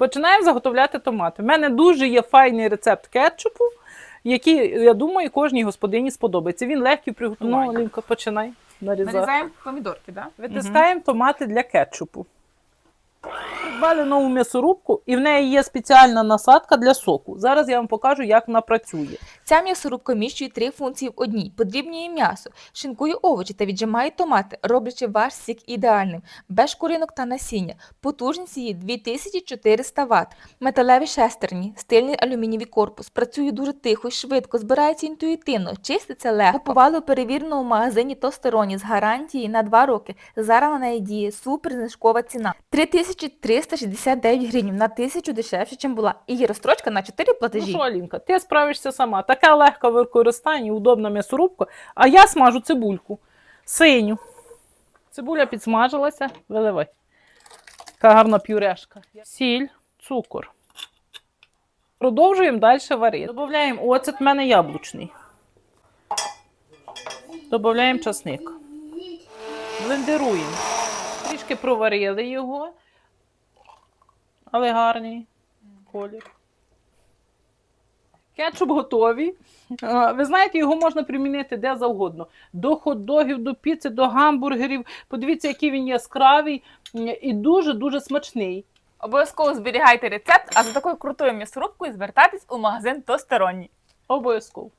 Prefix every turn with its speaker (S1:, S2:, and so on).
S1: Починаємо заготовляти томати. У мене дуже є файний рецепт кетчупу, який, я думаю, кожній господині сподобається. Він легкий в приготуванні. Ну, починай нарізати.
S2: Нарізаємо помідорки, так?
S1: Витискаємо томати для кетчупу. Придбали нову м'ясорубку, і в неї є спеціальна насадка для соку. Зараз я вам покажу, як вона працює.
S3: Ця м'ясорубка вміщує три функції в одній: подрібнює м'ясо, шинкує овочі та віджимає томати, роблячи ваш сік ідеальним, без шкуринок та насіння. Потужність її 2400 Вт. Металеві шестерні, стильний алюмінієвий корпус. Працює дуже тихо і швидко, збирається інтуїтивно, чиститься легко. Купували у перевіреному магазині Тостероні з гарантії на 2 роки. Зараз на неї діє супер знижкова ціна. 3369 гривень на 1000 дешевше, ніж була. І є розстрочка на 4
S1: Ну
S3: платежі.
S1: що, Алінка, ти справишся сама. Така легка в використанні, удобна м'ясорубка. А я смажу цибульку. Синю. Цибуля підсмажилася, виливай. Така гарна пюрешка. Сіль, цукор. Продовжуємо далі варити. Додаємо оцет, в мене яблучний. Додаємо часник. Блендеруємо. Трішки проварили його, але гарний колір. Кетчуп готовий. Ви знаєте, його можна примінити де завгодно. До хот-догів, до піци, до гамбургерів. Подивіться, який він яскравий і дуже-дуже смачний.
S2: Обов'язково зберігайте рецепт, а за такою крутою м'ясорубкою звертайтесь у магазин Тосторонній.
S1: Обов'язково.